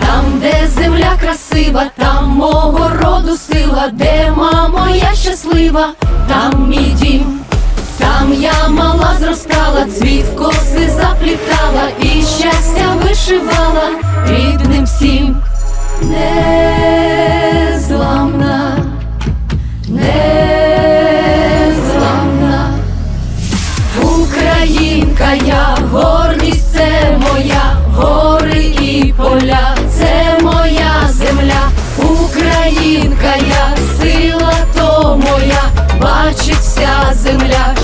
Там, де земля красива, там мого роду сила, де мамо, я щаслива, там мій дім, там я мала зростала, цвіт коси заплітала і щастя вишивала Українка, я гордість це моя, гори і поля, це моя земля, Українка, я сила то моя, бачить вся земля,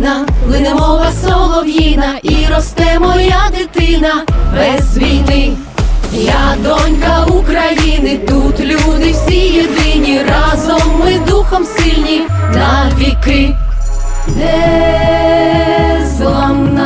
рідна, лине мова солов'їна, і росте моя дитина без війни. Я донька України, тут люди всі єдині, разом ми духом сильні на віки. Незламна, незламна.